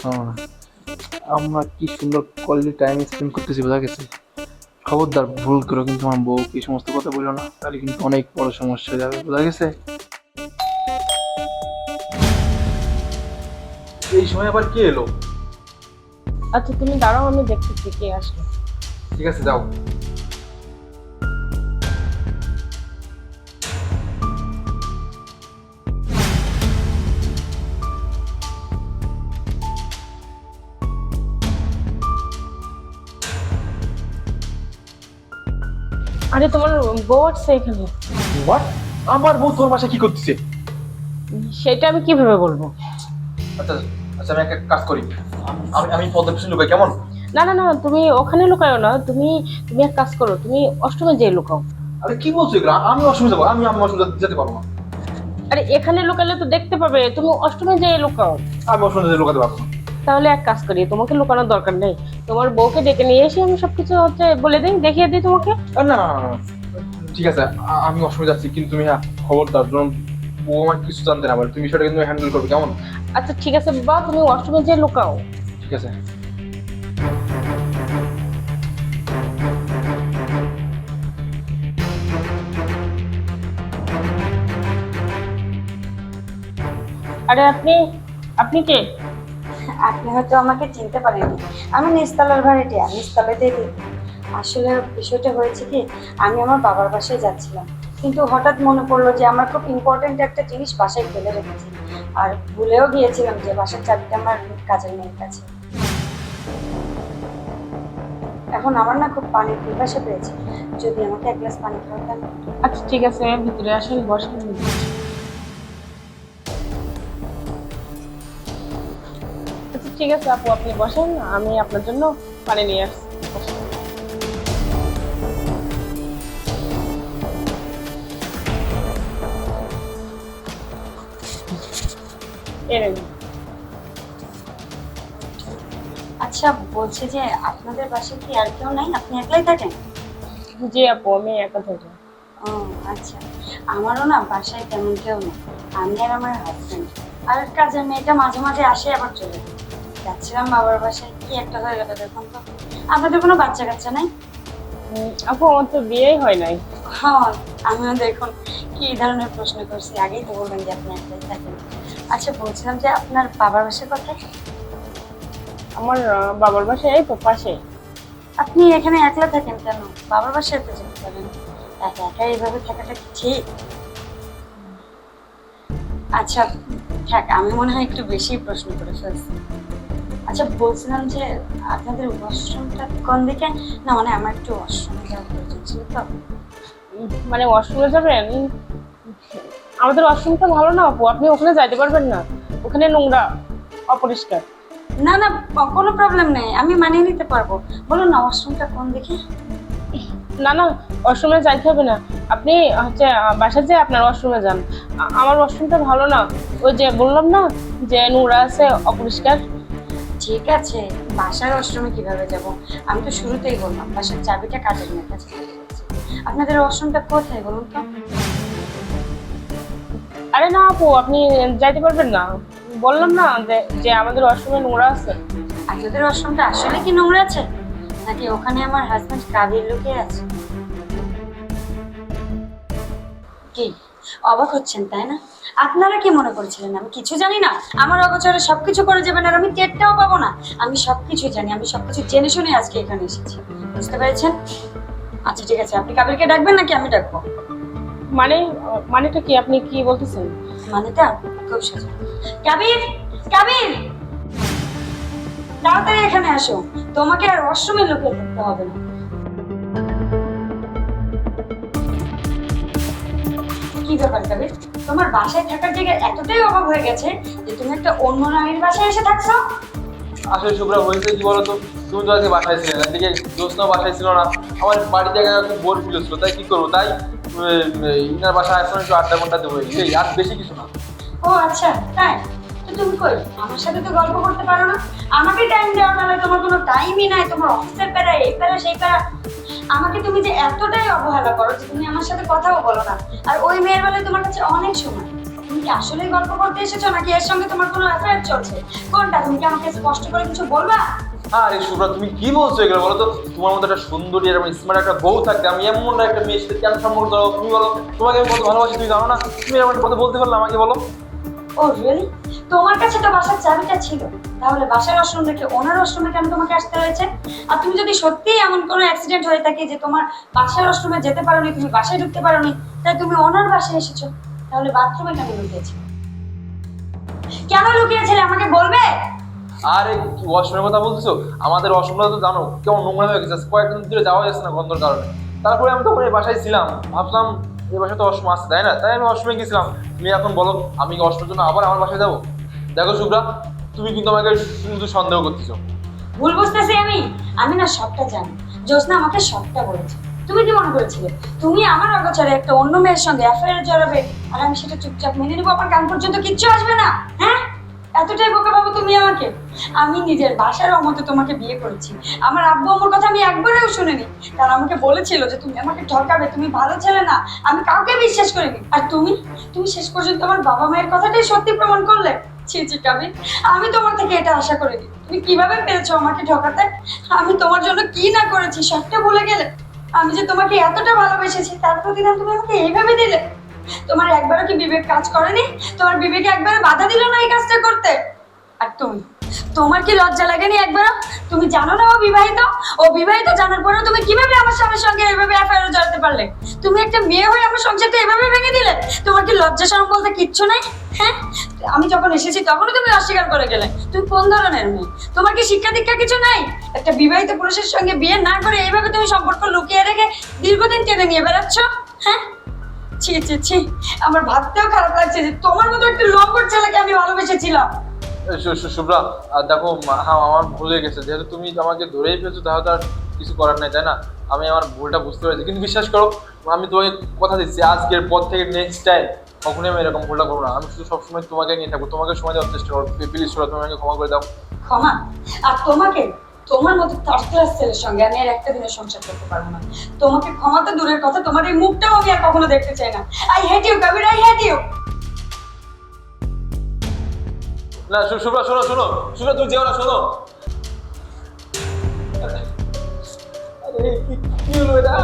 শোনো না আমরা কি সুন্দর কোয়ালিটি টাইম স্পেন্ড করতেছি বোঝা গেছে। খবরদার ভুল করো কিন্তু আমার বউ এই সমস্ত কথা বলো না তাহলে কিন্তু অনেক বড় সমস্যা হয়ে যাবে বোঝা গেছে? এই সময় আবার কে এলো? আচ্ছা তুমি দাঁড়াও আমি দেখতেছি কে আসলো। ঠিক আছে যাও। আরে তোমার বউ আসছে এখানে। হোয়াট আমার বউ তোর বাসায় কি করতেছে? সেটা আমি কীভাবে বলব? আচ্ছা আচ্ছা আমি একটা কাজ করি। আমি আমি পদ্ম পিছনে লুকাই কেমন? না না না তুমি ওখানে লুকায়ো না। তুমি তুমি এক কাজ করো তুমি অষ্টমে যেয়ে লুকাও। আরে কি বলছো এগুলো? আমি অসুবিধা যাব আমি আমি অসুবিধা যেতে পারব না। আরে এখানে লুকালে তো দেখতে পাবে তুমি অষ্টমে যেয়ে লুকাও। আমি অষ্টমে অসুবিধা লুকাতে পারব না। তাহলে এক কাজ করি তোমাকে লুকানোর দরকার নেই। তোমার বউকে ডেকে নিয়ে এসে আমি সবকিছু হচ্ছে বলে দিই দেখিয়ে দিই তোমাকে। না। ঠিক আছে আ- আমি অসুবিধা যাচ্ছি কিন্তু তুমি হ্যাঁ খবরদার যখন ও আমার কিছু জানতে না পারে তুমি সেটা কিন্তু হ্যান্ডেল করবে কেমন? আচ্ছা ঠিক আছে বাবা তুমি অষ্টমে যেয়ে লুকাও। ঠিক আছে। আরে আপনি আপনি কে? আপনি হয়তো আমাকে চিনতে পারেননি। আমি নিস্তালার ভাড়াটিয়া নিস্তালাতে থাকি আসলে বিষয়টা হয়েছে কি, আমি আমার বাবার বাসায় যাচ্ছিলাম। কিন্তু হঠাৎ মনে পড়ল যে আমার খুব ইম্পর্ট্যান্ট একটা জিনিস বাসায় ফেলে রেখেছি। আর ভুলেও গিয়েছিলাম যে বাসার চাবিটা আমার কাজের মেয়ের কাছে। এখন আমার না খুব পানির পিপাসা পেয়েছে। যদি আমাকে এক গ্লাস পানি খাওয়াতেন। আচ্ছা ঠিক আছে, ভিতরে আসেন, বসেন। ঠিক আছে আপু আপনি বসেন আমি আপনার জন্য পানি নিয়ে আসছি। আচ্ছা বলছি যে আপনাদের বাসায় কি আর কেউ নাই? আপনি একলাই থাকেন? জি আপু আমি একা থাকি। ও আচ্ছা। আমারও না বাসায় তেমন কেউ নেই। আমি আর আমার হাজবেন্ড আর কাজের মেয়েটা মাঝে মাঝে আসে আবার চলে যায়। যাচ্ছিলাম বাবার বাসায় কি একটা হয়ে গেল দেখুন তো। আপনাদের কোনো বাচ্চা কাচ্চা নাই? আপু আমার তো বিয়েই হয় নাই। হ্যাঁ আমিও দেখুন কি ধরনের প্রশ্ন করছি আগেই তো বলবেন যে আপনি একলাই থাকেন। আচ্ছা বলছিলাম যে আপনার বাবার বাসায় কোথায়? আমার বাবার বাসায় এই তো পাশে। আপনি এখানে একলা থাকেন কেন? বাবার বাসায় তো যেতে পারেন। একা একা এইভাবে থাকাটা কি ঠিক? আচ্ছা থাক আমি মনে হয় একটু বেশি প্রশ্ন করে ফেলছি। আচ্ছা বলছিলাম যে আপনাদের ওয়াশরুমটা কোন দিকে? না মানে আমার একটু ওয়াশরুমে যাওয়ার প্রয়োজন ছিল তো। মানে ওয়াশরুমে যাবেন? আমাদের ওয়াশরুমটা ভালো না আপু আপনি ওখানে যাইতে পারবেন না। ওখানে নোংরা অপরিষ্কার। না না কোনো প্রবলেম নেই আমি মানিয়ে নিতে পারব। বলুন না ওয়াশরুমটা কোন দিকে? না না ওয়াশরুমে যাইতে হবে না। আপনি হচ্ছে বাসা যে আপনার ওয়াশরুমে যান। আমার ওয়াশরুমটা ভালো না। ওই যে বললাম না যে নোংরা আছে অপরিষ্কার। ঠিক আছে বাসার ওয়াশরুমে কীভাবে যাব? আমি তো শুরুতেই বললাম বাসার চাবিটা কাজের মেয়ের কাছে আপনাদের ওয়াশরুমটা কোথায় বলুন তো? আরে না আপু আপনি যাইতে পারবেন না। বললাম না যে- আমাদের অষ্টমে নোংরা আছে। আপনাদের ওয়াশরুমটা আসলে কি নোংরা আছে? নাকি ওখানে আমার হাজবেন্ড কাবির লোকে আছে? কি? অবাক হচ্ছেন তাই না? আপনারা কি মনে করেছিলেন? আমি কিছু জানি না। আমার অগোচরে সবকিছু করে যাবেন আর আমি টেরটাও পাবো না। আমি সবকিছু জানি আমি সবকিছু জেনে শুনে আজকে এখানে এসেছি। বুঝতে পেরেছেন? আচ্ছা ঠিক আছে। আপনি কাবিরকে ডাকবেন নাকি আমি ডাকবো? মানে মানেটা কি? আপনি কি বলতেছেন? মানেটা খুব সোজা কাবির কাবির তাড়াতাড়ি এখানে আসো। তোমাকে আর ওয়াশরুমে লুকিয়ে থাকতে হবে না। কি ব্যাপার তোমার বাসায় থাকার জায়গায় এতটাই অভাব হয়ে গেছে যে তুমি একটা অন্য নারীর বাসায় এসে থাকছো। আসলে শুভ্রা হয়েছে কি বলতো? তুমি তো আজকে বাসায় ছিলে না। এদিকে জ্যোৎস্না বাসায় ছিল না। আমার বাড়ি জায়গায় খুব বোর ফিল হচ্ছিল তাই কি করব? তাই ইনার বাসায় এখন একটু আড্ডা ঘণ্টা দেবো। এই আর বেশি কিছু না। ও আচ্ছা তাই? তুমি কই? আমার সাথে তো গল্প করতে পারো না। আমাকে টাইম দেওয়ার বেলা তোমার কোনো টাইমই নাই, তোমার অফিসের প্যারা এই প্যারা সেই প্যারা আমাকে তুমি যে এতটাই অবহেলা করো যে তুমি আমার সাথে কথাও বলো না। আর ওই মেয়ের বেলায় তোমার কাছে অনেক সময়। তুমি কি আসলেই গল্প করতে এসেছ নাকি এর সঙ্গে তোমার কোনো অ্যাফেয়ার চলছে? কোনটা? তুমি কি আমাকে স্পষ্ট করে কিছু বলবা? আরে শুভ্রা, তুমি কি বলছো এগুলো বলো তো? তোমার মতো একটা সুন্দরী এরকম স্মার্ট একটা বউ থাকতে, আমি এমন একটা মেয়ের সাথে কেন সম্পর্ক তুমি বলো, তোমাকে আমি কত ভালোবাসি, তুমি জানো না? তুমি এরকম কথা বলতে পারলে আমাকে বলো। ও রিয়েলি তোমার কাছে তো বাসার চাবিটা ছিল। তাহলে বাসার ওয়াশরুম রেখে ওনার ওয়াশরুমে কেন তোমাকে আসতে হয়েছে? আর তুমি যদি সত্যিই এমন কোনো অ্যাক্সিডেন্ট হয়ে থাকে যে তোমার বাসার ওয়াশরুমে যেতে পারোনি, তুমি বাসায় ঢুকতে পারোনি, তাই তুমি ওনার বাসায় এসেছ। তাহলে বাথরুমে কেন লুকিয়েছো কেন লুকিয়েছিলে? আমাকে বলবে? আরে, কি ওয়াশরুমের কথা বলতেছো? আমাদের ওয়াশরুমটা তো জানো, কেমন নোংরা হয়ে গেছে। কয়েকদিন ধরে যাওয়া যাচ্ছে না গন্ধর কারণে। তারপরে আমি তখন বাসায় ছিলাম। ভাবলাম এই বাসায় তো অষ্টম আসছে তাই না? তাই আমি অষ্টমে গেছিলাম। তুমি এখন বলো, আমি ওয়াশরুমের জন্য আবার আমার বাসায় যাব? দেখো শুভ্রা, তুমি কিন্তু আমাকে শুধু সন্দেহ করতেছো। ভুল বুঝতেছি আমি? আমি না সবটা জানি। জ্যোৎস্না আমাকে সবটা বলেছে। তুমি কি মনে করেছিলে? তুমি আমার অগোচরে একটা অন্য মেয়ের সঙ্গে অ্যাফেয়ার জড়াবে, আর আমি সেটা চুপচাপ মেনে নেব, আমার কান পর্যন্ত কিচ্ছু আসবে না হ্যাঁ? এতটাই বোকা বাবু তুমি আমাকে? আমি নিজের বাসার অমতে তোমাকে বিয়ে করেছি। আমার আব্বু আমার কথা আমি একবারেও শুনিনি। কারণ আমাকে বলেছিল যে তুমি আমাকে ঠকাবে, তুমি ভালো ছেলে না। আমি কাউকে বিশ্বাস করিনি। আর তুমি? তুমি শেষ পর্যন্ত আমার বাবা মায়ের কথাটাই সত্যি প্রমাণ করলে? ছি ছি, কাবি। আমি তোমার থেকে এটা আশা করিনি। তুমি কীভাবে পেরেছ আমাকে ঠকাতে? আমি তোমার জন্য কি না করেছি, সবটা ভুলে গেলে? আমি যে তোমাকে এতটা ভালোবেসেছি, তার প্রতিদান তুমি আমাকে এইভাবে দিলে? তোমার একবারও কি বিবেক কাজ করেনি? তোমার বিবেকে একবারও বাধা দিল না এই কাজটা করতে? আর তুমি? তোমার কি লজ্জা লাগেনি একবারও? তুমি জানো না ও বিবাহিত? ও বিবাহিত জানার পরেও তুমি কীভাবে আমার স্বামীর সঙ্গে এভাবে অ্যাফেয়ার জড়াতে পারলে? তুমি একটা মেয়ে হয়ে আমার সংসারটা এভাবে ভেঙে দিলে? তোমার কি লজ্জা শরম বলতে কিচ্ছু নাই? হ্যাঁ? আমি যখন এসেছি তখনও তুমি অস্বীকার করে গেলে। তুমি কোন ধরনের মেয়ে? তোমার কি শিক্ষা দীক্ষা কিছু নাই? একটা বিবাহিত পুরুষের সঙ্গে বিয়ে না করে এইভাবে তুমি সম্পর্ক লুকিয়ে রেখে দীর্ঘদিন টেনে নিয়ে বেড়াচ্ছ? হ্যাঁ? ছি ছি ছি। আমার ভাবতেও খারাপ লাগছে যে তোমার মতো একটা লম্বর ছেলেকে আমি ভালোবেসেছিলাম। শুভ্রা আর দেখো হ্যাঁ আমার ভুল হয়ে গেছে। যেহেতু তুমি আমাকে ধরেই ফেলছো তাহলে তো আর কিছু করার নাই তাই না? আমি আমার ভুলটা বুঝতে পেরেছি। কিন্তু বিশ্বাস করো আমি তোমাকে কথা দিচ্ছি আজকের পর থেকে নেক্সট টাইম কখনোই আমি এরকম ভুলটা করব না। আমি শুধু সবসময় তোমাকে নিয়ে থাকব তোমাকে সময় দেওয়ার চেষ্টা করব। প্লিজ ছোড়া তুমি আমাকে ক্ষমা করে দাও। ক্ষমা? আর তোমাকে তোমার মতো থার্ড ছেলের সঙ্গে আমি আর একটা দিনের সংসার করতে পারব না। তোমাকে ক্ষমা তো দূরের কথা, তোমার এই মুখটাও আমি আর কখনো দেখতে চাই না। I hate you Kabir I hate you না শুভ্রা শোনো শোনো শুভ্রা তুমি যেও না, শোনো। আরে কি হলো এটা?